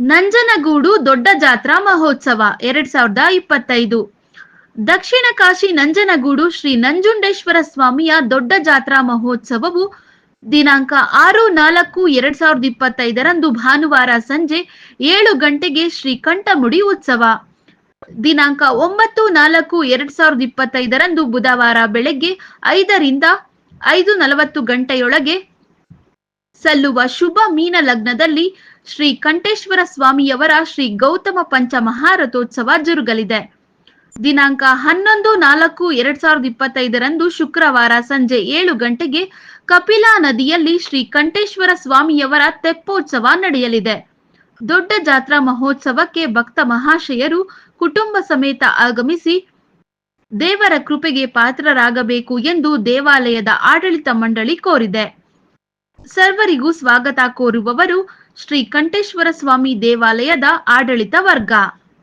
ನಂಜನಗೂಡು ದೊಡ್ಡ ಜಾತ್ರಾ ಮಹೋತ್ಸವ, ಎರಡ್ ಸಾವಿರದ ಇಪ್ಪತ್ತೈದು. ದಕ್ಷಿಣ ಕಾಶಿ ನಂಜನಗೂಡು ಶ್ರೀ ನಂಜುಂಡೇಶ್ವರ ಸ್ವಾಮಿಯ ದೊಡ್ಡ ಜಾತ್ರಾ ಮಹೋತ್ಸವವು ದಿನಾಂಕ ಆರು ನಾಲ್ಕು ಎರಡ್ ಸಾವಿರದ ಇಪ್ಪತ್ತೈದರಂದು ಭಾನುವಾರ ಸಂಜೆ ಏಳು ಗಂಟೆಗೆ ಶ್ರೀ ಕಂಠಮುಡಿ ಉತ್ಸವ. ದಿನಾಂಕ ಒಂಬತ್ತು ನಾಲ್ಕು ಎರಡ್ ಸಾವಿರದ ಇಪ್ಪತ್ತೈದರಂದು ಬುಧವಾರ ಬೆಳಗ್ಗೆ ಐದರಿಂದ ಐದು ನಲವತ್ತು ಗಂಟೆಯೊಳಗೆ ಸಲ್ಲುವ ಶುಭ ಮೀನ ಲಗ್ನದಲ್ಲಿ ಶ್ರೀ ಕಂಠೇಶ್ವರ ಸ್ವಾಮಿಯವರ ಶ್ರೀ ಗೌತಮ ಪಂಚ ಮಹಾರಥೋತ್ಸವ ಜರುಗಲಿದೆ. ದಿನಾಂಕ ಹನ್ನೊಂದು ನಾಲ್ಕು ಎರಡ್ ಸಾವಿರದ ಇಪ್ಪತ್ತೈದರಂದು ಶುಕ್ರವಾರ ಸಂಜೆ ಏಳು ಗಂಟೆಗೆ ಕಪಿಲಾ ನದಿಯಲ್ಲಿ ಶ್ರೀ ಕಂಠೇಶ್ವರ ಸ್ವಾಮಿಯವರ ತೆಪ್ಪೋತ್ಸವ ನಡೆಯಲಿದೆ. ದೊಡ್ಡ ಜಾತ್ರಾ ಮಹೋತ್ಸವಕ್ಕೆ ಭಕ್ತ ಮಹಾಶಯರು ಕುಟುಂಬ ಸಮೇತ ಆಗಮಿಸಿ ದೇವರ ಕೃಪೆಗೆ ಪಾತ್ರರಾಗಬೇಕು ಎಂದು ದೇವಾಲಯದ ಆಡಳಿತ ಮಂಡಳಿ ಕೋರಿದೆ. ಸರ್ವರಿಗೂ ಸ್ವಾಗತ ಕೋರುವವರು ಶ್ರೀ ಕಂಠೇಶ್ವರ ಸ್ವಾಮಿ ದೇವಾಲಯದ ಆಡಳಿತ ವರ್ಗ.